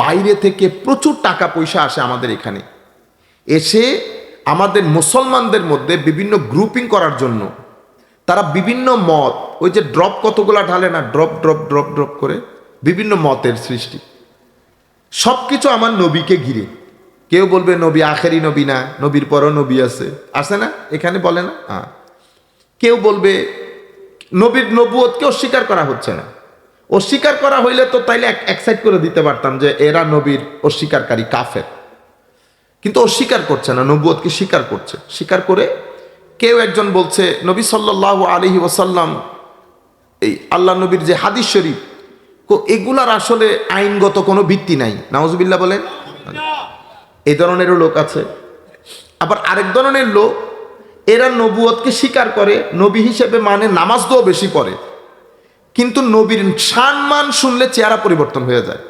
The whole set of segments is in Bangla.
বাইরে থেকে প্রচুর টাকা পয়সা আসে আমাদের এখানে। এসে আমাদের মুসলমানদের মধ্যে বিভিন্ন গ্রুপিং করার জন্য। তারা বিভিন্ন মত, ওই যে ড্রপ কতগুলা ঢালে না ড্রপ ড্রপ ড্রপ ড্রপ করে বিভিন্ন মতের সৃষ্টি। সব কিছু আমার নবীকে ঘিরে। কেউ বলবে, নবী আখেরি নবী না, নবীর পরও নবী আছে। আছে না? এখানে বলে না? হ্যাঁ কেউ বলবে, নবীর নবুয়তকে অস্বীকার করা হচ্ছে না। অস্বীকার করা হইলে তো তাইলে একসাইড করে দিতে পারতাম যে এরা নবীর অস্বীকারী কাফের। কিন্তু অস্বীকার করছে না নবুয়তকে স্বীকার করছে। স্বীকার করে কেউ একজন বলছে, নবী সাল্লাহ আলহি ওসাল্লাম এই আল্লাহ নবীর যে হাদিস শরীফ এগুলার আসলে আইনগত কোনো ভিত্তি নাই। নাউজবিল্লা বলেন। এই ধরনেরও লোক আছে। আবার আরেক ধরনের লোক, এরা নবুয়তকে স্বীকার করে, নবী হিসেবে মানে নামাজ দোও বেশি পড়ে। কিন্তু নবীর সম্মান শুনলে চেহারা পরিবর্তন হয়ে যায়।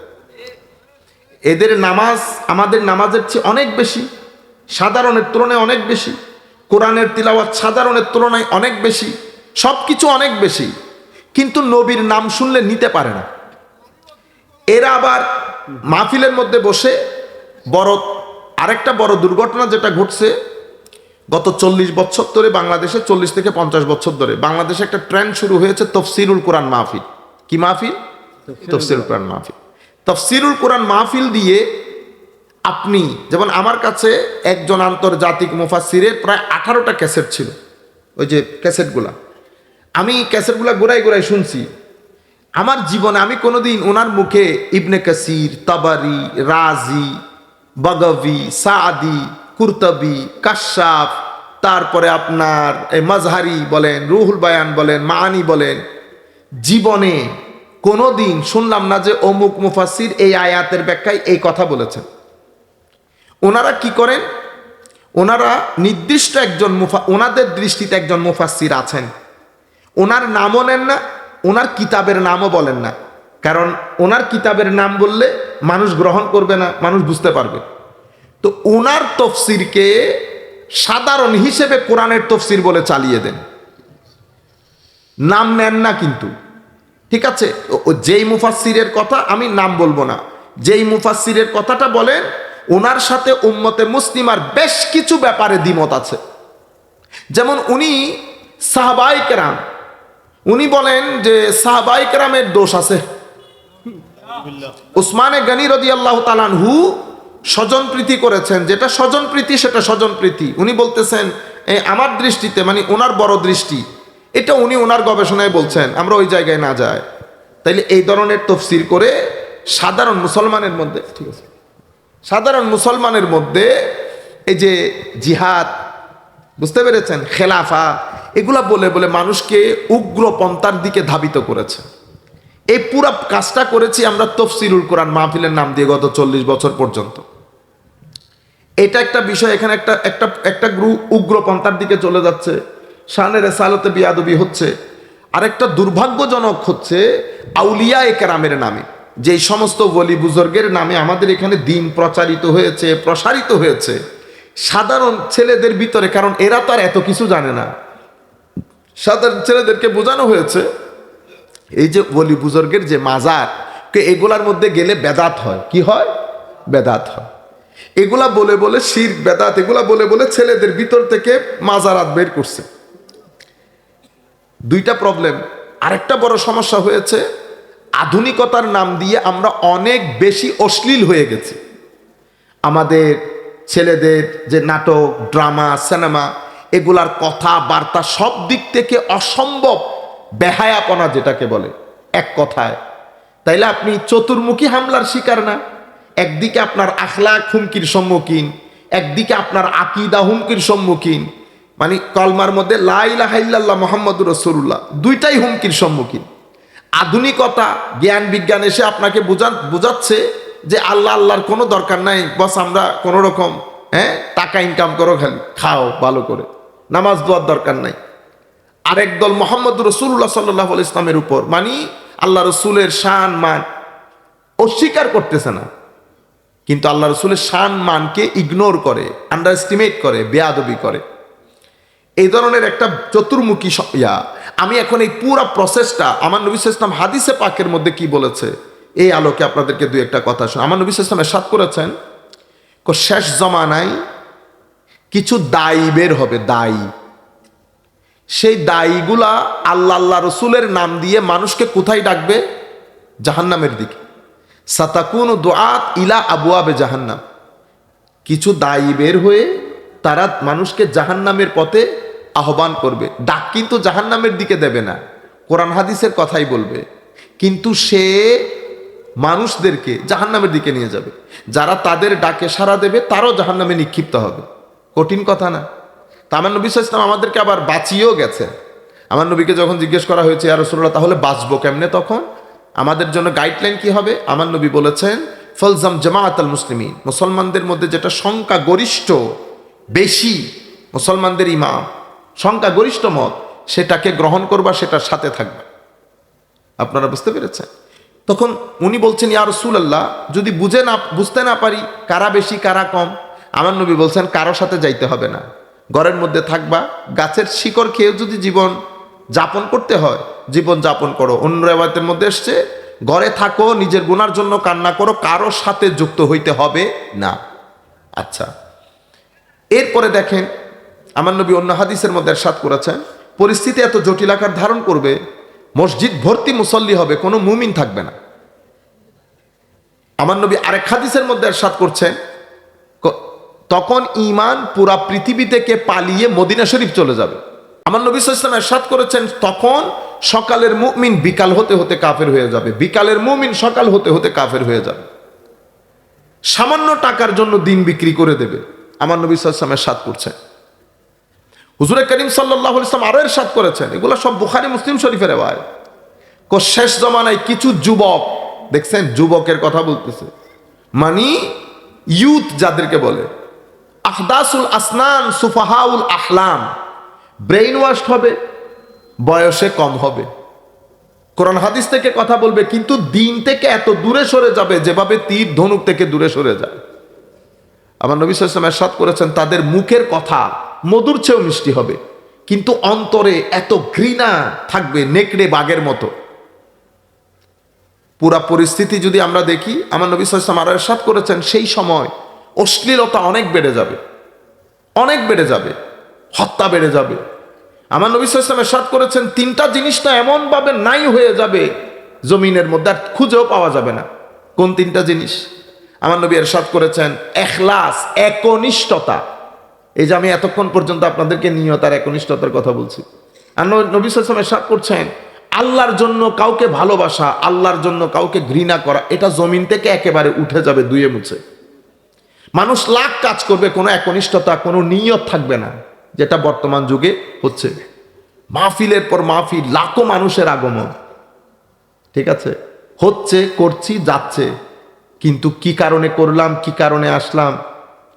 এদের নামাজ আমাদের নামাজের চেয়ে অনেক বেশি, সাধারণের তুলনায় অনেক বেশি, কোরআনের তিলাওয়াত সাধারণের তুলনায় অনেক বেশি সব কিছু অনেক বেশি, কিন্তু নবীর নাম শুনলে নিতে পারে না। এরা আবার মাহফিলের মধ্যে বসে বড়, আরেকটা বড় দুর্ঘটনা যেটা ঘটছে গত চল্লিশ বছর ধরে বাংলাদেশে চল্লিশ থেকে পঞ্চাশ বছর ধরে। বাংলাদেশে একটা ট্রেন্ড শুরু হয়েছে তফসিরুল কোরআন মাহফিল। কি মাহফিল? তফসিরুল কোরআন। মাহফিল। তফসিরুল কোরআন মাহফিল দিয়ে আপনি যেমন আমার কাছে একজন আন্তর্জাতিক মুফাসিরের প্রায় আঠারোটা ক্যাসেট ছিল ওই যে ক্যাসেটগুলা। আমি ক্যাসেটগুলা গোড়ায় গোড়ায় শুনছি। আমার জীবনে আমি কোনোদিন ওনার মুখে ইবনে কাসির তাবারি রাজি বাগবি সাদি কুরতবি, কাশাফ, তারপরে আপনার এই মাজহারি বলেন, রুহুল বায়ান বলেন মানি বলেন, জীবনে কোনোদিন শুনলাম না যে অমুক মুফাসির এই আয়াতের ব্যাখ্যায় এই কথা বলেছেন। ওনারা কি করেন? ওনারা নির্দিষ্ট একজন মুফা, ওনাদের দৃষ্টিতে একজন মুফাসির আছেন। ওনার নামও নেন না, ওনার কিতাবের নামও বলেন না। কারণ ওনার কিতাবের নাম বললে মানুষ গ্রহণ করবে না, মানুষ বুঝতে পারবে। তো ওনার তফসিরকে সাধারণ হিসেবে কোরআনের তফসির বলে চালিয়ে দেন। নাম নেন না কিন্তু। ঠিক আছে? যেই মুফাসিরের কথা আমি নাম বলব না। যেই মুফাসিরের কথাটা বলেন ওনার সাথে উম্মতে মুসলিমার বেশ কিছু ব্যাপারে দ্বিমত আছে। যেমন উনি সাহাবাই কেরাম। উনি বলেন যে সাহাবাই কেরামের দোষ আছে। উসমানে গনি রদি আল্লাহ তালানহু স্বজন প্রীতি করেছেন। যেটা স্বজন প্রীতি, সেটা স্বজন প্রীতি। উনি বলতেছেন আমার দৃষ্টিতে মানে ওনার বড় দৃষ্টি, এটা উনি ওনার গবেষণায় বলছেন, আমরা ওই জায়গায় না যাই। তাইলে এই ধরনের তফসির করে সাধারণ মুসলমানের মধ্যে, ঠিক আছে? সাধারণ মুসলমানের মধ্যে এই যে জিহাদ, বুঝতে পেরেছেন? খেলাফা, এগুলা বলে বলে মানুষকে উগ্র পন্থার দিকে ধাবিত করেছে। এই পুরা কাজটা করেছি আমরা তফসিলুল কোরআন মাহফিলের নাম দিয়ে গত চল্লিশ বছর পর্যন্ত। এটা একটা বিষয়, এখানে একটা একটা একটা গ্রু, উগ্রপন্থার দিকে চলে যাচ্ছে। শানের সালতে বিয়াদবি হচ্ছে। আরেকটা দুর্ভাগ্যজনক হচ্ছে আউলিয়া একরামের নামে। যে সমস্ত বলি বুজুর্গের নামে আমাদের এখানে দিন প্রচারিত হয়েছে, প্রসারিত হয়েছে। সাধারণ ছেলেদের ভিতরে, কারণ এরা তো আর এত কিছু জানে না। সাধারণ ছেলেদেরকে বোঝানো হয়েছে, এই যে বলি বুজুর্গের যে মাজার এগুলার মধ্যে গেলে বেদাত হয়। কি হয়? বেদাত হয়। এগুলা বলে বলে শির, বেদাত, এগুলা বলে বলে ছেলেদের ভিতর থেকে মাজারাত বের করছে। দুইটা প্রবলেম আরেকটা বড় সমস্যা হয়েছে, আধুনিকতার নাম দিয়ে আমরা অনেক বেশি অশ্লীল হয়ে গেছি। আমাদের ছেলেদের যে নাটক, ড্রামা, সিনেমা, এগুলার কথা বার্তা সব দিক থেকে অসম্ভব, বেহায়াপনা যেটাকে বলে, এক কথায়। তাইলে আপনি চতুর্মুখী হামলার শিকার না? একদিকে আপনার আখলাক হুমকির সম্মুখীন, একদিকে আপনার আকিদা হুমকির সম্মুখীন মানে কলমার মধ্যে লাইলাহাইল্লাহ মোহাম্মদ রসুল্লাহ দুইটাই হুমকির সম্মুখীন। আধুনিকতা, জ্ঞান বিজ্ঞান এসে আপনাকে বোঝান বোঝাচ্ছে যে আল্লাহ আল্লাহর কোনো দরকার নাই, বস আমরা কোনো রকম হ্যাঁ টাকা ইনকাম করো খালি, খাও ভালো করে, নামাজ দোয়ার দরকার নাই। আরেক দল মোহাম্মদ রসুল্লাহ সাল্লাহ ইসলামের উপর, মানি আল্লাহ রসুলের শান, মান অস্বীকার করতেছে না। কিন্তু আল্লাহ রসুলের শান মানকে ইগনোর করে আন্ডার এস্টিমেট করে, বেয়াদবি করে। এই ধরনের একটা চতুর্মুখী ইয়া। আমি এখন এই পুরা প্রসেসটা আমার নবী ইসলাম হাদিসে পাকের মধ্যে কি বলেছে? এই আলোকে আপনাদেরকে দু একটা কথা শুনে আমার নবী ইসলাম এরশাদ করেছেন শেষ জমানায় কিছু দায়ী বের হবে, দায়ী। সেই দায়ীগুলা আল্লাহ আল্লাহ রসুলের নাম দিয়ে মানুষকে কোথায় ডাকবে? জাহান্নামের দিকে। সাতাকুন দোয়াত ইলা আবু আবে জাহান্নাম। কিছু দায়ী বের হয়ে তারা মানুষকে জাহান্নামের পথে আহ্বান করবে। ডাক কিন্তু জাহান্নামের দিকে দেবে না। কোরআন হাদিসের কথাই বলবে। কিন্তু সে মানুষদেরকে জাহান্নামের দিকে নিয়ে যাবে। যারা তাদের ডাকে সাড়া দেবে, তারাও জাহান্নামে নিক্ষিপ্ত হবে। কঠিন কথা না। তা আমার নবী ওয়াসাল্লাম আমাদেরকে আবার বাঁচিয়েও গেছে। আমার নবীকে যখন জিজ্ঞেস করা হয়েছে আর রসুল্লাহ তাহলে বাঁচবো কেমনে তখন? আমাদের জন্য গাইডলাইন কি হবে? আমার নবী বলেছেন, ফলজাম জামাআত আল মুসলিমিন। মুসলমানদের মধ্যে যেটা সংখ্যা গরিষ্ঠ বেশি, মুসলমানদের ইমাম সংখ্যা গরিষ্ঠ মত, সেটাকে গ্রহণ করবা, সেটার সাথে থাকবে। আপনারা বুঝতে পেরেছেন? তখন উনি বলছেন, ইয়া রসুলাল্লাহ, যদি বুঝে না, বুঝতে না পারি, কারা বেশি, কারা কম? আমার নবী বলছেন, কারও সাথে যাইতে হবে না। ঘরের মধ্যে থাকবা, গাছের শিকড় খেয়ে যদি জীবন যাপন করতে হয়। জীবন যাপন করো। অন্য রেবায়তের মধ্যে এসছে, ঘরে থাকো, নিজের গুনার জন্য কান্না করো কারও সাথে যুক্ত হইতে হবে না। আচ্ছা এরপরে দেখেন, আমার নবী অন্য হাদিসের মধ্যে এরশাদ করেছেন, পরিস্থিতি এত জটিল আকার ধারণ করবে, মসজিদ ভর্তি মুসল্লি হবে, কোনো মুমিন থাকবে না। আমার নবী আরেক হাদিসের মধ্যে এরশাদ করছেন তখন ইমান পুরা পৃথিবী থেকে পালিয়ে মদিনা শরীফ চলে যাবে। আমার নবী সাল্লাম এরশাদ করেছেন, তখন সকালের মুমিন বিকাল হতে হতে কাফের হয়ে যাবে। বিকালের মুমিন সকাল হতে হতে কাফের হয়ে যাবে। সামান্য টাকার জন্য দিন বিক্রি করে দেবে। আমার নবী সাল্লাম এরশাদ করছেন। হুজুরে করিম সাল্লাহ ইসলাম আরও এরশাদ করেছেন। এগুলো সব বুখারি মুসলিম শরীফের এবার শেষ জমানায় কিছু যুবক, দেখছেন? যুবকের কথা বলতেছে। মানি ইউথ যাদেরকে বলে, আহদাসুল আসনান সুফাহাউল আহলাম। ব্রেইন ওয়াশ হবে, বয়সে কম হবে। কোরআন হাদিস থেকে কথা বলবে, কিন্তু দিন থেকে এত দূরে সরে যাবে, যেভাবে তীর ধনুক থেকে দূরে সরে যায়। আমার নবী সাল্লাম এরশাদ করেছেন, তাদের মুখের কথা মধুর চেয়েও মিষ্টি হবে, কিন্তু অন্তরে এত ঘৃণা থাকবে নেকড়ে বাঘের মতো। পুরা পরিস্থিতি যদি আমরা দেখি, আমার নবী সাল্লাম আরও এরশাদ করেছেন, সেই সময় অশ্লীলতা অনেক বেড়ে যাবে, অনেক বেড়ে যাবে। হত্যা বেড়ে যাবে। আমার নবী সাল্লাম এরশাদ করেছেন, তিনটা জিনিসটা এমনভাবে নাই হয়ে যাবে, জমিনের মধ্যে আর খুঁজেও পাওয়া যাবে না। কোন তিনটা জিনিস? আমার নবী এরশাদ করেছেন, এখলাস, একনিষ্ঠতা। এই যে আমি এতক্ষণ পর্যন্ত আপনাদেরকে নিয়তার একনিষ্ঠতার কথা বলছি। আর নবী সাল্লাম এরশাদ করছেন, আল্লাহর জন্য কাউকে ভালোবাসা, আল্লাহর জন্য কাউকে ঘৃণা করা, এটা জমিন থেকে একেবারে উঠে যাবে দুয়ে মুছে। মানুষ লাখ কাজ করবে, কোনো একনিষ্ঠতা, কোনো নিয়ত থাকবে না। যেটা বর্তমান যুগে হচ্ছে। মাহফিলের পর মাহফিল, লাখো মানুষের আগমন। ঠিক আছে? হচ্ছে, করছি, যাচ্ছে। কিন্তু কি কারণে করলাম, কি কারণে আসলাম,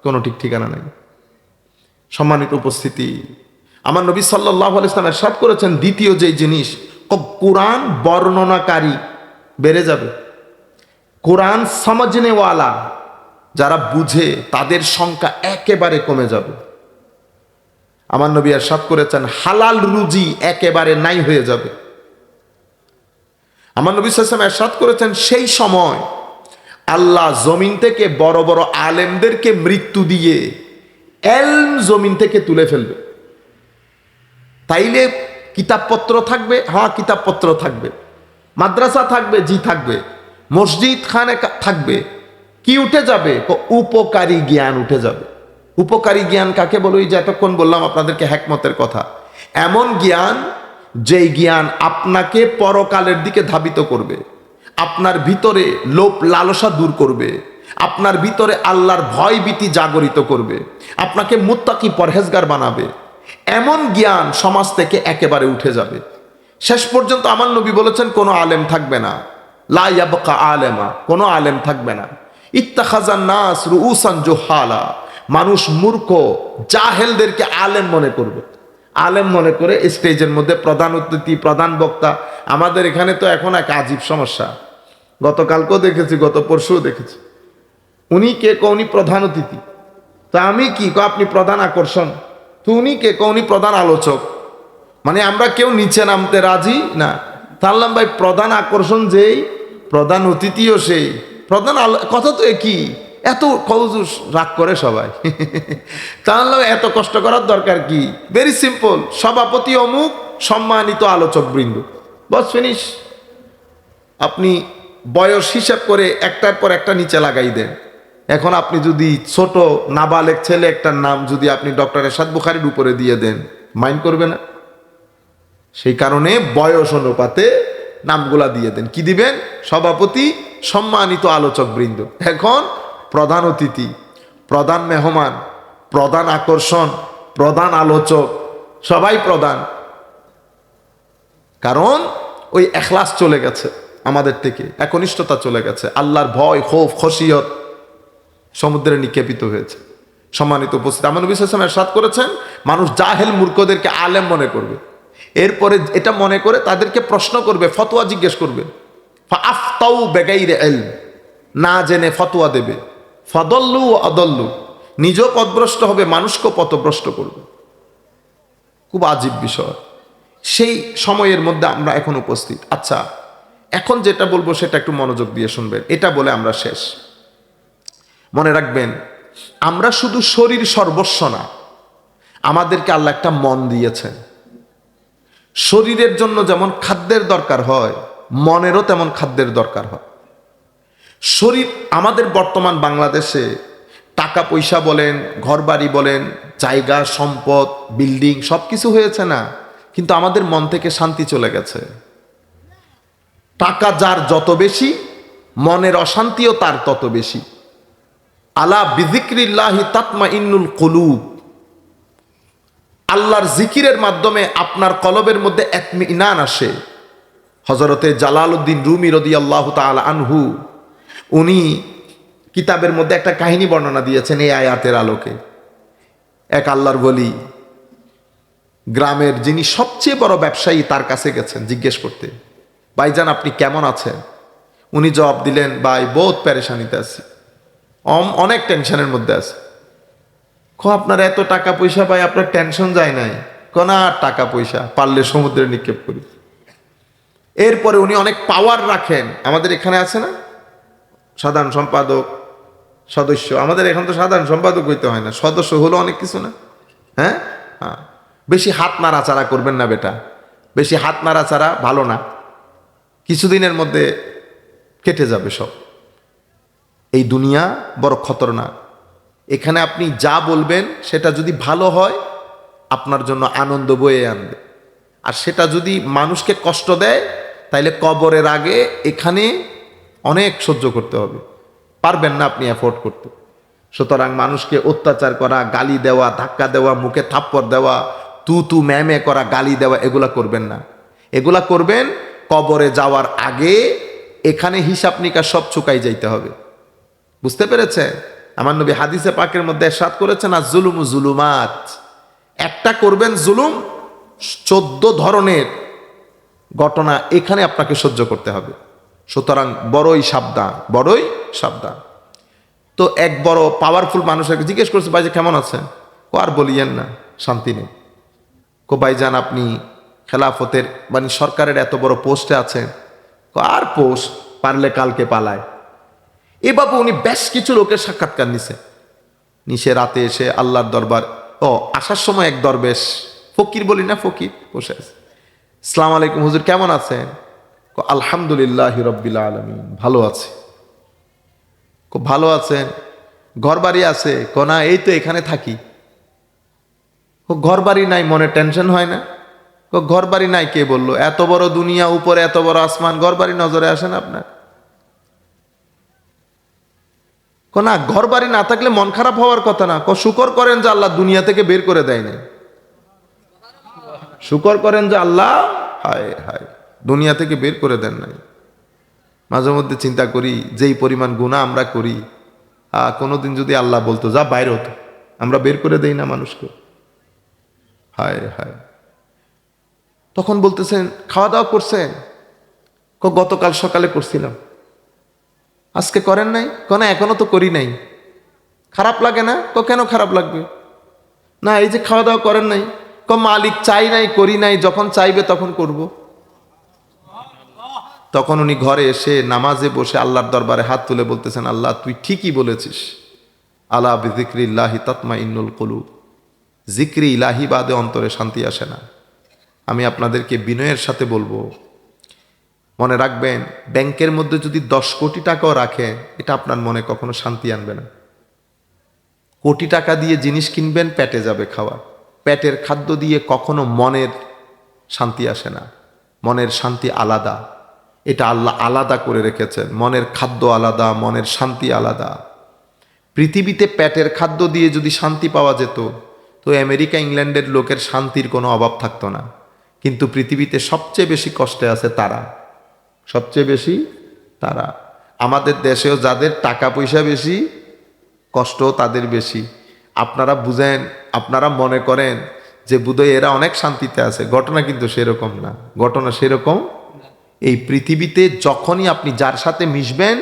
কোনো ঠিক ঠিকানা নেই। সম্মানিত উপস্থিতি, আমার নবী সাল্লাহ ইসলাম এরশাদ করেছেন দ্বিতীয় যে জিনিস কোরআন বর্ণনাকারী বেড়ে যাবে। কোরআন সমাজনেওয়ালা যারা বুঝে, তাদের সংখ্যা একেবারে কমে যাবে। আমার নবী আর এরশাদ করেছেন, হালাল রুজি একেবারে নাই হয়ে যাবে। আমার নবী সাল্লাম এরশাদ করেছেন সেই সময়, আল্লাহ জমিন থেকে বড় বড় আলেমদেরকে মৃত্যু দিয়ে এলম জমিন থেকে তুলে ফেলবে। তাইলে কিতাবপত্র থাকবে? হ্যাঁ কিতাবপত্র থাকবে। মাদ্রাসা থাকবে? জি, থাকবে। মসজিদ, খানে, থাকবে। কি উঠে যাবে? উপকারী জ্ঞান উঠে যাবে। উপকারী জ্ঞান কাকে বলো? এই যে এতক্ষণ বললাম আপনাদেরকে হ্যাকমতের কথা। এমন জ্ঞান যেই জ্ঞান আপনাকে পরকালের দিকে ধাবিত করবে। আপনার ভিতরে লোভ, লালসা দূর করবে। আপনার ভিতরে আল্লাহর ভয় ভীতি জাগরিত করবে। আপনাকে মুত্তাকি পরহেজগার বানাবে। এমন জ্ঞান সমাজ থেকে একেবারে উঠে যাবে। শেষ পর্যন্ত আমার নবী বলেছেন, কোনো আলেম থাকবে না। লা ইয়াবকা আলেমা কোনো আলেম থাকবে না। ইত্তাখাজান নাস রুউসান জোহালা। মানুষ মূর্খ, জাহেলদেরকে আলেম মনে করবে। আলেম মনে করে স্টেজের মধ্যে প্রধান অতিথি, প্রধান বক্তা। আমাদের এখানে তো এখন এক আজীব সমস্যা। গতকালকেও দেখেছি, গত পরশুও দেখেছি। উনি কে ক, উনি প্রধান অতিথি। তা আমি কি ক, আপনি প্রধান আকর্ষণ। তো উনি কে ক, উনি প্রধান আলোচক। মানে আমরা কেউ নিচে নামতে রাজি? না। তাহলাম ভাই, প্রধান আকর্ষণ যেই, প্রধান অতিথিও সেই। প্রধান কথা তো একই। এত কৌজুস রাগ করে সবাই। তাহলে এত কষ্ট করার দরকার কি? ভেরি সিম্পল সভাপতি অমুক, সম্মানিত আলোচক বৃন্দ বস ফিনিশ আপনি বয়স হিসাব করে একটার পর একটা নিচে লাগাই দেন। এখন আপনি যদি ছোট, নাবালেক ছেলে একটার নাম যদি আপনি ডক্টর এরশাদ বুখারির উপরে দিয়ে দেন মাইন্ড করবে না? সেই কারণে বয়স অনুপাতে নামগুলা দিয়ে দেন। কি দিবেন? সভাপতি, সম্মানিত আলোচক বৃন্দ এখন প্রধান অতিথি, প্রধান মেহমান, প্রধান আকর্ষণ, প্রধান আলোচক, সবাই প্রধান। কারণ ওই এখলাস চলে গেছে আমাদের থেকে, একনিষ্ঠতা চলে গেছে। আল্লাহর ভয়, খোফ, খসিয়ত সমুদ্রে নিক্ষেপিত হয়েছে, সম্মানিত উপস্থিত। আমার নবী ওয়াসাল্লাম এরশাদ করেছেন, মানুষ জাহেল মূর্খদেরকে আলেম মনে করবে। এরপরে এটা মনে করে তাদেরকে প্রশ্ন করবে, ফতোয়া জিজ্ঞেস করবে। আফতাউ বেগাইরে এল না জেনে ফতোয়া দেবে। ফদল্লু ও অদল্লু নিজেও পথভ্রষ্ট হবে, মানুষকেও পথভ্রষ্ট করবে। খুব আজীব বিষয়। সেই সময়ের মধ্যে আমরা এখন উপস্থিত। আচ্ছা এখন যেটা বলব সেটা একটু মনোযোগ দিয়ে শুনবেন। এটা বলে আমরা শেষ। মনে রাখবেন, আমরা শুধু শরীর সর্বস্ব না, আমাদেরকে আল্লাহ একটা মন দিয়েছেন। শরীরের জন্য যেমন খাদ্যের দরকার হয়, মনেরও তেমন খাদ্যের দরকার হয়। শরীর আমাদের বর্তমান বাংলাদেশে, টাকা পয়সা বলেন, ঘরবাড়ি বলেন, জায়গা, সম্পদ, বিল্ডিং সব কিছু হয়েছে না, কিন্তু আমাদের মন থেকে শান্তি চলে গেছে। টাকা যার যত বেশি, মনের অশান্তিও তার তত বেশি। আলা বিজিক্রিল্লাহি তাতমা ইন্নুল কলুব। আল্লাহর জিকিরের মাধ্যমে আপনার কলবের মধ্যে ইনান আসে। হজরতে জালাল উদ্দিন রুমি রদি আল্লাহ তাল আনহু উনি কিতাবের মধ্যে একটা কাহিনী বর্ণনা দিয়েছেন এই আয়াতের আলোকে। এক আল্লাহর বলি গ্রামের যিনি সবচেয়ে বড় ব্যবসায়ী তার কাছে গেছেন জিজ্ঞেস করতে, ভাইজান, আপনি কেমন আছেন? উনি জবাব দিলেন, ভাই, বহুত প্যারেশানিতে আছি। অম- অনেক টেনশনের মধ্যে আছে। খো আপনার এত টাকা পয়সা, ভাই, আপনার টেনশন যায় নাই। কোনা টাকা পয়সা, পারলে সমুদ্রে নিক্ষেপ করি। এরপরে উনি অনেক পাওয়ার রাখেন। আমাদের এখানে আছে না? সাধারণ সম্পাদক, সদস্য। আমাদের এখন তো সাধারণ সম্পাদক হইতে হয় না, সদস্য হলো অনেক কিছু না? হ্যাঁ? হ্যাঁ। বেশি হাত নাড়াচাড়া করবেন না বেটা। বেশি হাত নাড়াচাড়া ভালো না। কিছুদিনের মধ্যে কেটে যাবে সব। এই দুনিয়া বড় খতরনাক। এখানে আপনি যা বলবেন, সেটা যদি ভালো হয়, আপনার জন্য আনন্দ বয়ে আনবে। আর সেটা যদি মানুষকে কষ্ট দেয়, তাইলে কবরের আগে এখানে অনেক সহ্য করতে হবে। পারবেন না আপনি অ্যাফোর্ড করতে। সুতরাং মানুষকে অত্যাচার করা, গালি দেওয়া, ধাক্কা দেওয়া, মুখে থাপ্পড় দেওয়া তু তু ম্যামে করা, গালি দেওয়া, এগুলা করবেন না। এগুলা করবেন কবরে যাওয়ার আগে এখানে হিসাব নিকাশ সব চুকাই যাইতে হবে। বুঝতে পেরেছে আমার নবী হাদিসে পাকের মধ্যে সাত করেছেন, আর জুলুম জুলুমাত। একটা করবেন জুলুম, চোদ্দ ধরনের ঘটনা এখানে আপনাকে সহ্য করতে হবে। সুতরাং বড়ই সাবধান বড়ই সাবধান। তো এক বড় পাওয়ারফুল মানুষকে জিজ্ঞেস করছে ভাই যে কেমন আছেন? ও আর বলিয়েন না শান্তি নেই। কো ভাইজান আপনি খেলাফতের মানে সরকারের এত বড় পোস্টে আছেন। কো আর পোস্ট পারলে কালকে পালায় এ বাবু উনি বেশ কিছু লোকের সাক্ষাৎকার নিছে নিশে রাতে এসে আল্লাহর দরবার ও আসার সময় এক দরবেশ ফকির বলি না ফকির বসে আছে। আলাইকুম হুজুর কেমন আছেন? কো, আলহামদুলিল্লাহ রব্বিল আলমিন, ভালো আছে। খুব ভালো আছেন ঘর বাড়ি আছে, কো না, এই তো এখানে থাকি। ঘর বাড়ি নাই, মনে টেনশন হয় না। ঘর বাড়ি নাই, কে বলল? এত বড় দুনিয়া, উপরে এত বড় আসমান ঘর বাড়ি নজরে আসেন আপনার? না ঘর বাড়ি না থাকলে মন খারাপ হওয়ার কথা না। শুকর করেন যে আল্লাহ দুনিয়া থেকে বের করে দেয় নাই। শুকর করেন যে আল্লাহ, হায় হায়। দুনিয়া থেকে বের করে দেন নাই। মাঝে মধ্যে চিন্তা করি, যেই পরিমাণ গুণা আমরা করি আহ কোনোদিন যদি আল্লাহ বলতো, যা বাইরে হতো। আমরা বের করে দেই না মানুষকে। হায় হায়। তখন বলতেছেন, খাওয়া দাওয়া করছেন? ক, গতকাল সকালে করছিলাম। আজকে করেন নাই? কেন এখনও তো করি নাই। খারাপ লাগে না? ক, কেন খারাপ লাগবে? না, এই যে খাওয়া দাওয়া করেন নাই। ক, মালিক চাই নাই, করি নাই, যখন চাইবে তখন করব। তখন উনি ঘরে এসে নামাজে বসে আল্লাহর দরবারে হাত তুলে বলতেছেন, আল্লাহ, তুই ঠিকই বলেছিস। আল্লাহ বিজিক্রি ইল্লাহি তৎমা ইন্নুল কলু জিক্রি ইলাহি বাদে অন্তরে শান্তি আসে না। আমি আপনাদেরকে বিনয়ের সাথে বলব। মনে রাখবেন, ব্যাংকের মধ্যে যদি দশ কোটি টাকাও রাখেন এটা আপনার মনে কখনো শান্তি আনবে না। কোটি টাকা দিয়ে জিনিস কিনবেন, পেটে যাবে খাওয়া। পেটের খাদ্য দিয়ে কখনো মনের শান্তি আসে না। মনের শান্তি আলাদা। এটা আল্লাহ আলাদা করে রেখেছেন। মনের খাদ্য আলাদা, মনের শান্তি আলাদা। পৃথিবীতে পেটের খাদ্য দিয়ে যদি শান্তি পাওয়া যেত, তো আমেরিকা, ইংল্যান্ডের লোকের শান্তির কোনো অভাব থাকতো না। কিন্তু পৃথিবীতে সবচেয়ে বেশি কষ্টে আছে তারা। সবচেয়ে বেশি তারা। আমাদের দেশেও যাদের টাকা পয়সা বেশি কষ্ট তাদের বেশি। আপনারা বুঝেন, আপনারা মনে করেন যে বুধই এরা অনেক শান্তিতে আছে। ঘটনা কিন্তু সেরকম না। ঘটনা সেরকম এই পৃথিবীতে যখনই আপনি যার সাথে মিশবেন,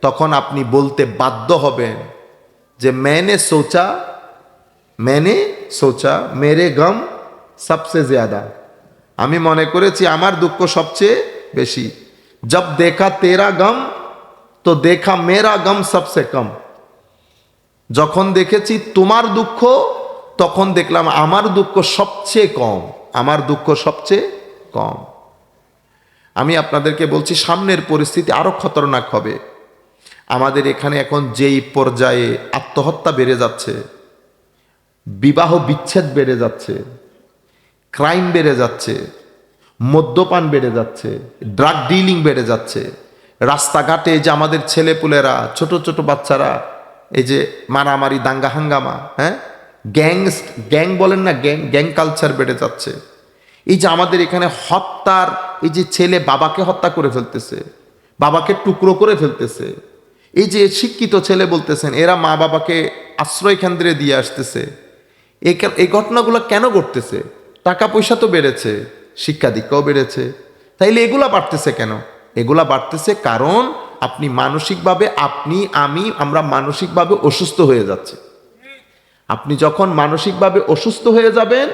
তখন আপনি বলতে বাধ্য হবেন যে ম্যানে সোচা ম্যানে সোচা মেরে গম সবসে জ্যাদা। আমি মনে করেছি আমার দুঃখ সবচেয়ে বেশি। জব দেখা তেরা গম, তো দেখা মেরা গম সবচেয়ে কম। যখন দেখেছি তোমার দুঃখ, তখন দেখলাম আমার দুঃখ সবচেয়ে কম, আমার দুঃখ সবচেয়ে কম। আমি আপনাদেরকে বলছি, সামনের পরিস্থিতি আরও খতরনাক হবে। আমাদের এখানে এখন যেই পর্যায়ে আত্মহত্যা বেড়ে যাচ্ছে, বিবাহ বিচ্ছেদ বেড়ে যাচ্ছে, ক্রাইম বেড়ে যাচ্ছে, মদ্যপান বেড়ে যাচ্ছে ড্রাগ ডিলিং বেড়ে যাচ্ছে, রাস্তাঘাটে যে আমাদের ছেলেপুলেরা, ছোট ছোট বাচ্চারা, এই যে মারামারি, দাঙ্গা হাঙ্গামা হ্যাঁ? গ্যাং গ্যাং বলেন না গ্যাং গ্যাং কালচার বেড়ে যাচ্ছে। এই যে আমাদের এখানে হত্যার এই যে ছেলে বাবাকে হত্যা করে ফেলতেছে, বাবাকে টুকরো করে ফেলতেছে, এই যে শিক্ষিত ছেলে বলতেছেন, এরা মা বাবাকে আশ্রয় কেন্দ্রে দিয়ে আসতেছে, এই ঘটনাগুলো কেন ঘটতেছে? টাকা পয়সা তো বেড়েছে, শিক্ষা দীক্ষাও বেড়েছে, তাইলে এগুলা বাড়তেছে কেন? এগুলা বাড়তেছে কারণ আপনি মানসিকভাবে আপনি, আমি, আমরা মানসিকভাবে অসুস্থ হয়ে যাচ্ছে। আপনি যখন মানসিকভাবে অসুস্থ হয়ে যাবেন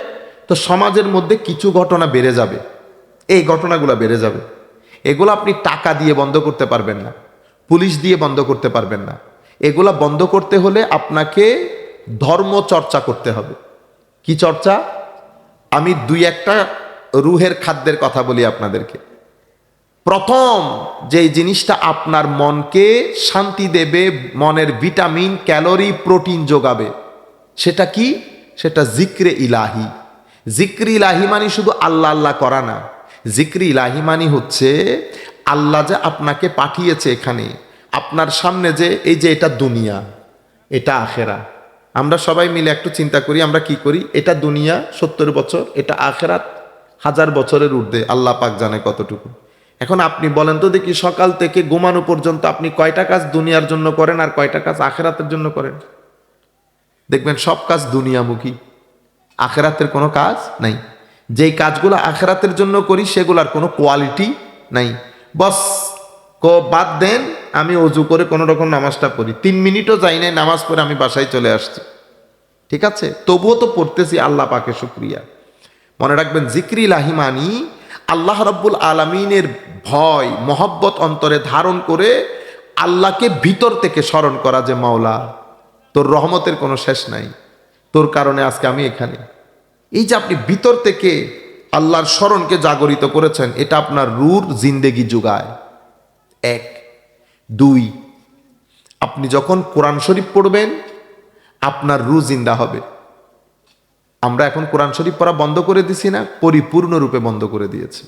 তো সমাজের মধ্যে কিছু ঘটনা বেড়ে যাবে। এই ঘটনাগুলো বেড়ে যাবে। এগুলো আপনি টাকা দিয়ে বন্ধ করতে পারবেন না, পুলিশ দিয়ে বন্ধ করতে পারবেন না। এগুলা বন্ধ করতে হলে আপনাকে ধর্ম চর্চা করতে হবে। কি চর্চা? আমি দুই একটা রুহের খাদ্যের কথা বলি আপনাদেরকে। প্রথম, যে জিনিসটা আপনার মনকে শান্তি দেবে, মনের ভিটামিন, ক্যালোরি, প্রোটিন যোগাবে, সেটা কি? সেটা জিক্রে ইলাহি। জিক্রি ইলাহি মানে শুধু আল্লাহ আল্লাহ করা না, জিক্রি ইলাহি মানে হচ্ছে আল্লাহ যে আপনাকে পাঠিয়েছে এখানে, আপনার সামনে যে এই যে এটা দুনিয়া, এটা আখেরা। আমরা সবাই মিলে একটু চিন্তা করি, আমরা কি করি? এটা দুনিয়া সত্তর বছর, এটা আখেরাত হাজার বছরের ঊর্ধ্বে, আল্লাহ পাক জানে কতটুকু। এখন আপনি বলেন তো দেখি সকাল থেকে ঘুমানো পর্যন্ত আপনি কয়টা কাজ দুনিয়ার জন্য করেন আর কয়টা কাজ আখেরাতের জন্য করেন? দেখবেন সব কাজ দুনিয়ামুখী। আখেরাতের কোনো কাজ নাই। যেই কাজগুলো আখেরাতের জন্য করি, সেগুলার কোনো কোয়ালিটি নাই। বস, কো, বাদ দেন, আমি অজু করে কোনো রকম নামাজটা পড়ি। তিন মিনিটও যাই নাই, নামাজ পড়ে আমি বাসায় চলে আসছি। ঠিক আছে? তবুও তো পড়তেছি আল্লাহ পাকে শুক্রিয়া। মনে রাখবেন, জিক্রি লাহিমানি আল্লাহ রব্বুল আলমিনের ভয়, মহব্বত অন্তরে ধারণ করে আল্লাহকে ভিতর থেকে স্মরণ করা যে মাওলা, তোর রহমতের কোনো শেষ নাই। তোর কারণে আজকে আমি এখানে। এই যে আপনি ভিতর থেকে আল্লাহর স্মরণকে জাগরিত করেছেন, এটা আপনার রুর জিন্দেগি যোগায়। এক। দুই, আপনি যখন কোরআন শরীফ পড়বেন, আপনার রু জিন্দা হবে। আমরা এখন কোরআন শরীফ পড়া বন্ধ করে দিছি না, পরিপূর্ণরূপে বন্ধ করে দিয়েছি।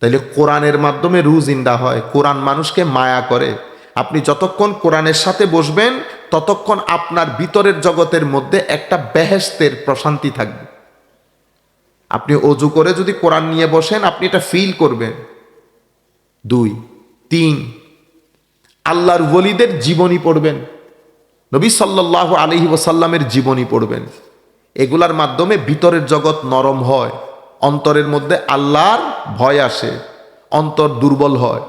তাইলে কোরআনের মাধ্যমে রু জিন্দা হয়, কোরআন মানুষকে মায়া করে। আপনি যতক্ষণ কোরআনের সাথে বসবেন, ততক্ষণ আপনার ভিতরের জগতের মধ্যে একটা বেহেস্তের প্রশান্তি থাকবে। আপনি অজু করে যদি কোরআন নিয়ে বসেন, আপনি এটা ফিল করবেন। দুই, তিন, আল্লাহর ওলিদের জীবনী পড়বেন। নবী সাল্লাহ আলহি ওসাল্লামের জীবনী পড়বেন। এগুলার মাধ্যমে ভিতরের জগৎ নরম হয়, অন্তরের মধ্যে আল্লাহর ভয় আসে, অন্তর দুর্বল হয়।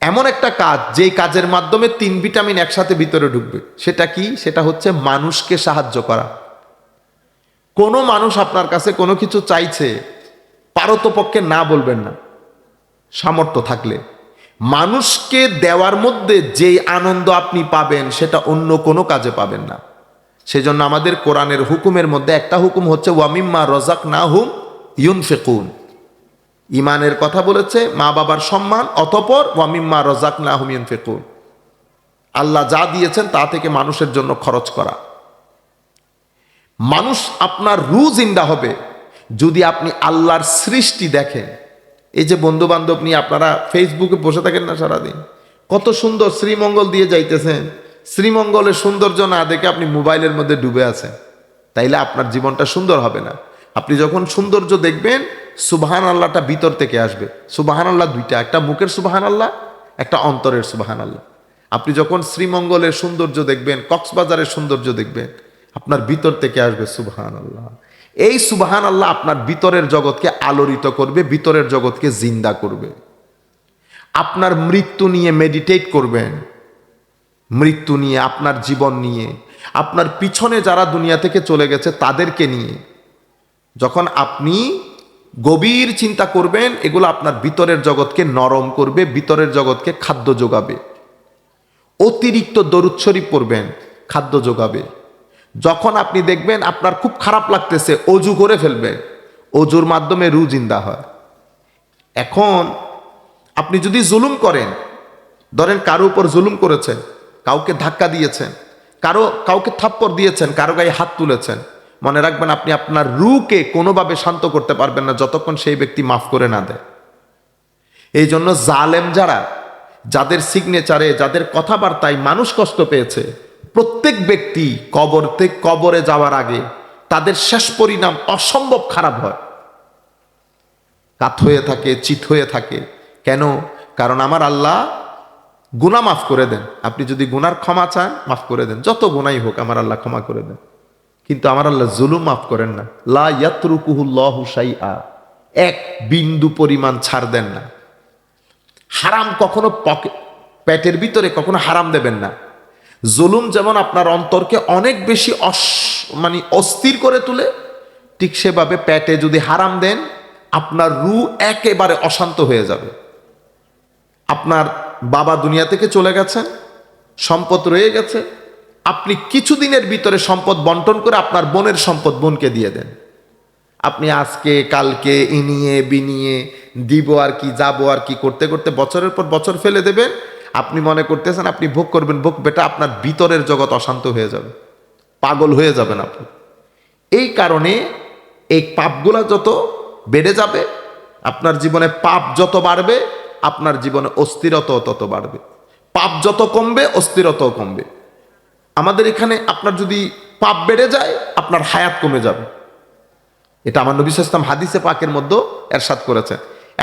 এমন একটা কাজ, যেই কাজের মাধ্যমে তিন ভিটামিন একসাথে ভিতরে ঢুকবে। সেটা কি? সেটা হচ্ছে মানুষকে সাহায্য করা। কোনো মানুষ আপনার কাছে কোনো কিছু চাইছে, পারতপক্ষে না বলবেন না। সামর্থ্য থাকলে। মানুষকে দেওয়ার মধ্যে যেই আনন্দ আপনি পাবেন, সেটা অন্য কোনো কাজে পাবেন না। সেজন্য আমাদের কোরআনের হুকুমের মধ্যে একটা হুকুম হচ্ছে ওয়ামিম্মা রজাক না হুম ইউন ফেকুন ইমানের কথা বলেছে, মা বাবার সম্মান, অতপর ওয়ামিম্মা রজাক না হুম ইউন ফেকুন আল্লাহ যা দিয়েছেন তা থেকে মানুষের জন্য খরচ করা। মানুষ আপনার রু জিন্দা হবে যদি আপনি আল্লাহর সৃষ্টি দেখেন। এই যে বন্ধু বান্ধব নিয়ে আপনারা ফেসবুকে বসে থাকেন না সারাদিন? কত সুন্দর শ্রীমঙ্গল দিয়ে যাইতেছেন। শ্রীমঙ্গলের সৌন্দর্য না দেখে আপনি মোবাইলের মধ্যে ডুবে আছেন। তাইলে আপনার জীবনটা সুন্দর হবে না। আপনি যখন সৌন্দর্য দেখবেন সুবাহান আল্লাহটা ভিতর থেকে আসবে। সুবাহান আল্লাহ দুইটা, একটা মুখের সুবাহান আল্লাহ একটা অন্তরের সুবাহান আল্লাহ আপনি যখন শ্রীমঙ্গলের সৌন্দর্য দেখবেন, কক্সবাজারের সৌন্দর্য দেখবেন, আপনার ভিতর থেকে আসবে সুবাহান আল্লাহ এই সুবাহান আল্লাহ আপনার ভিতরের জগৎকে আলোড়িত করবে, ভিতরের জগৎকে জিন্দা করবে। আপনার মৃত্যু নিয়ে মেডিটেট করবেন। মৃত্যু নিয়ে, আপনার জীবন নিয়ে, আপনার পিছনে যারা দুনিয়া থেকে চলে গেছে তাদেরকে নিয়ে। যখন আপনি গভীর চিন্তা করবেন, এগুলো আপনার ভিতরের জগৎকে নরম করবে, ভিতরের জগৎকে খাদ্য যোগাবে। অতিরিক্ত দরুদ পড়বেন, খাদ্য যোগাবে। যখন আপনি দেখবেন আপনার খুব খারাপ লাগতেছে, অজু করে ফেলবেন, অজুর মাধ্যমে রু জিন্দা হয়। এখন আপনি যদি জুলুম করেন, ধরেন কারও উপর জুলুম করেছেন, কাউকে ধাক্কা দিয়েছেন, কারও, কাউকে থাপ্পড় দিয়েছেন, কারও গায়ে হাত তুলেছেন মনে রাখবেন আপনি আপনার রুকে কোনোভাবে শান্ত করতে পারবেন না যতক্ষণ সেই ব্যক্তি মাফ করে না দেয়। এই জন্য জালেম যারা, যাদের সিগনেচারে যাদের কথাবার্তায় মানুষ কষ্ট পেয়েছে, প্রত্যেক ব্যক্তি কবর থেকে কবরে যাওয়ার আগে তাদের শেষ পরিণাম অসম্ভব খারাপ হয়। কাত হয়ে থাকে, চিত হয়ে থাকে। কেন? কারণ আমার আল্লাহ গুনাহ মাফ করে দেন। আপনি যদি গুনার ক্ষমা চান, মাফ করে দেন। যত গুনাই হোক, আমার আল্লাহ ক্ষমা করে দেন। কিন্তু আমার আল্লাহ জুলুম মাফ করেন না। লা শাইআ। এক বিন্দু পরিমাণ ছাড় দেন না। হারাম কখনো পকে পেটের ভিতরে কখনো হারাম দেবেন না। জুলুম যেমন আপনার অন্তরকে অনেক বেশি অস মানে অস্থির করে তুলে, ঠিক সেভাবে পেটে যদি হারাম দেন, আপনার রু একেবারে অশান্ত হয়ে যাবে। আপনার বাবা দুনিয়া থেকে চলে গেছেন সম্পদ রয়ে গেছে আপনি কিছুদিনের ভিতরে সম্পদ বন্টন করে আপনার বোনের সম্পদ বোনকে দিয়ে দেন। আপনি আজকে, কালকে, ইনিয়ে, বিনিয়ে, দিব আর কি, যাব আর কি করতে করতে বছরের পর বছর ফেলে দেবেন। আপনি মনে করতেছেন, আপনি ভোগ করবেন, ভোগ বেটা আপনার ভিতরের জগৎ অশান্ত হয়ে যাবে। পাগল হয়ে যাবেন আপনি। এই কারণে এই পাপগুলা যত বেড়ে যাবে, আপনার জীবনে পাপ যত বাড়বে, আপনার জীবনে অস্থিরতাও তত বাড়বে। পাপ যত কমবে, অস্থিরতাও কমবে। আমাদের এখানে আপনার যদি পাপ বেড়ে যায়, আপনার হায়াত কমে যাবে। এটা আমার নবী ইসলাম হাদিসে পাকের মধ্যে এরশাদ করেছে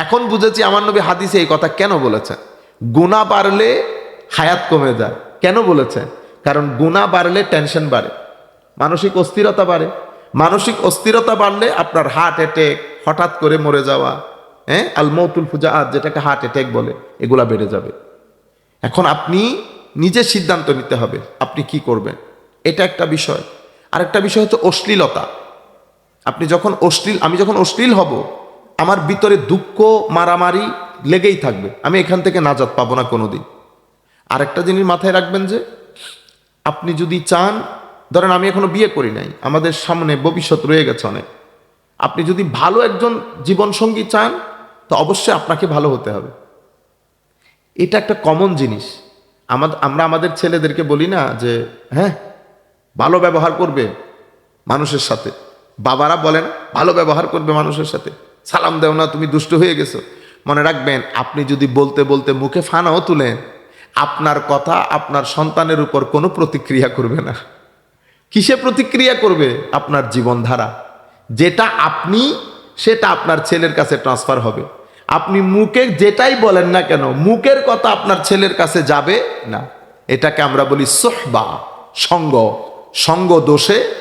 এখন বুঝেছি আমার নবী হাদিসে এই কথা কেন বলেছে গুণা বাড়লে হায়াত কমে যায়। কেন বলেছে কারণ গুণা বাড়লে টেনশন বাড়ে, মানসিক অস্থিরতা বাড়ে। মানসিক অস্থিরতা বাড়লে আপনার হার্ট অ্যাটেক হঠাৎ করে মরে যাওয়া হ্যাঁ? আলমৌতুল ফুজা যেটাকে হার্ট অ্যাটেক বলে, এগুলা বেড়ে যাবে। এখন আপনি নিজে সিদ্ধান্ত নিতে হবে আপনি কি করবেন। এটা একটা বিষয়। আরেকটা বিষয় হচ্ছে অশ্লীলতা। আপনি যখন অশ্লীল, আমি যখন অশ্লীল হব, আমার ভিতরে দুঃখ, মারামারি লেগেই থাকবে। আমি এখান থেকে নাজাত পাবো না কোনো কোনোদিন। আরেকটা জিনিস মাথায় রাখবেন যে, আপনি যদি চান, ধরেন আমি এখনও বিয়ে করি নাই, আমাদের সামনে ভবিষ্যৎ রয়ে গেছে অনেক। আপনি যদি ভালো একজন জীবনসঙ্গী চান, তো অবশ্যই আপনাকে ভালো হতে হবে। এটা একটা কমন জিনিস। আমাদের আমরা আমাদের ছেলেদেরকে বলি না যে হ্যাঁ ভালো ব্যবহার করবে মানুষের সাথে। বাবারা বলেন, ভালো ব্যবহার করবে মানুষের সাথে। সালাম দেও না, তুমি দুষ্ট হয়ে গেছো। মনে রাখবেন, আপনি যদি বলতে বলতে মুখে ফানাও তুলেন, আপনার কথা আপনার সন্তানের উপর কোনো প্রতিক্রিয়া করবে না। কিসে প্রতিক্রিয়া করবে? আপনার জীবনধারা। যেটা আপনি, সেটা আপনার ছেলের কাছে ট্রান্সফার হবে। আপনি মুখে যেটাই বলেন না কেন, মুখের কথা আপনার ছেলের কাছে যাবে? না। এটাকে আমরা বলি সোহবা, সঙ্গ সঙ্গ দোষে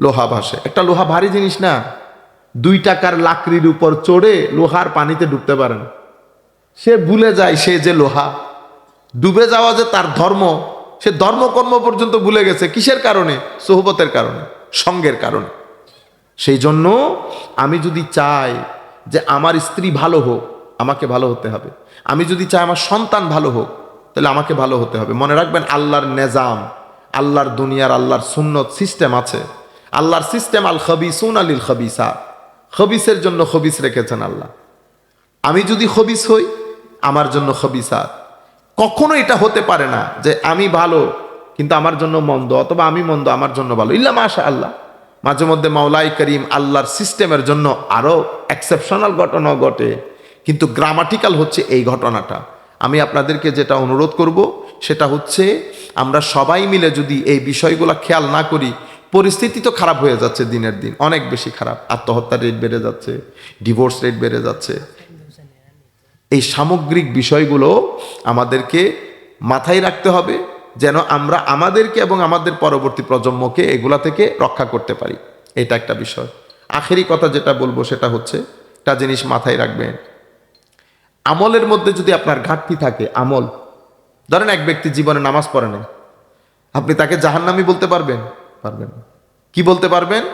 লোহা ভাসে। একটা লোহা ভারী জিনিস না? দুই টাকার লাকড়ির উপর চড়ে লোহার পানিতে ডুবতে পারে না। সে ভুলে যায় সে যে লোহা। ডুবে যাওয়া যে তার ধর্ম, সে ধর্মকর্ম পর্যন্ত ভুলে গেছে। কিসের কারণে? সোহবতের কারণে, সঙ্গের কারণে। সেই জন্য আমি যদি চাই যে আমার স্ত্রী ভালো হোক, আমাকে ভালো হতে হবে। আমি যদি চাই আমার সন্তান ভালো হোক, তাহলে আমাকে ভালো হতে হবে। মনে রাখবেন, আল্লাহর নেজাম, আল্লাহর দুনিয়ার, আল্লাহর সুন্নত সিস্টেম আছে। আল্লাহর সিস্টেম আল খবিসুন আলিল খবিসা। খবিসের জন্য খবিস রেখেছেন আল্লাহ। আমি যদি খবিস হই, আমার জন্য খবিসাত কখনো এটা হতে পারে না যে আমি ভালো, কিন্তু আমার জন্য মন্দ, অথবা আমি মন্দ, আমার জন্য ভালো। ইল্লা মাশা আল্লাহ মাঝে মধ্যে মাওলাই করিম আল্লাহর সিস্টেমের জন্য আরও এক্সেপশনাল ঘটনা ঘটে। কিন্তু গ্রামাটিক্যাল হচ্ছে এই ঘটনাটা। আমি আপনাদেরকে যেটা অনুরোধ করব, সেটা হচ্ছে আমরা সবাই মিলে যদি এই বিষয়গুলো খেয়াল না করি, পরিস্থিতি তো খারাপ হয়ে যাচ্ছে দিনের দিন, অনেক বেশি খারাপ। আত্মহত্যার রেট বেড়ে যাচ্ছে ডিভোর্স রেট বেড়ে যাচ্ছে। এই সামগ্রিক বিষয়গুলো আমাদেরকে মাথায় রাখতে হবে যেন আমরা আমাদেরকে এবং আমাদের পরবর্তী প্রজন্মকে এগুলা থেকে রক্ষা করতে পারি। এটা একটা বিষয়। আখেরি কথা যেটা বলব সেটা হচ্ছে, একটা জিনিস মাথায় রাখবেন। আমলের মধ্যে যদি আপনার ঘাটতি থাকে, আমল, ধরেন এক ব্যক্তি জীবনে নামাজ পড়ে না আপনি তাকে জাহান্নামি বলতে পারবেন? পারবেন কি বলতে পারবেন?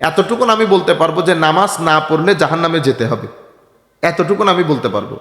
এতটুকুন আমি বলতে পারব যে নামাজ না পড়লে জাহান্নামে যেতে হবে। এতটুকুন আমি বলতে পারব।